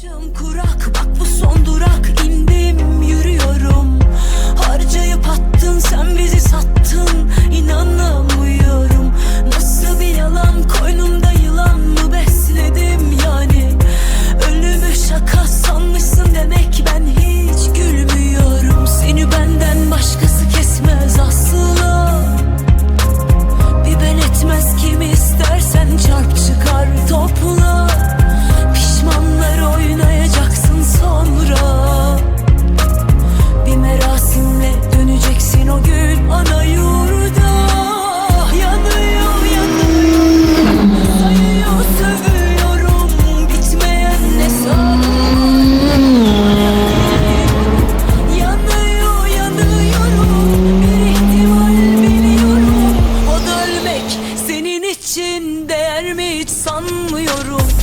Başım kurak hiç sanmıyorum.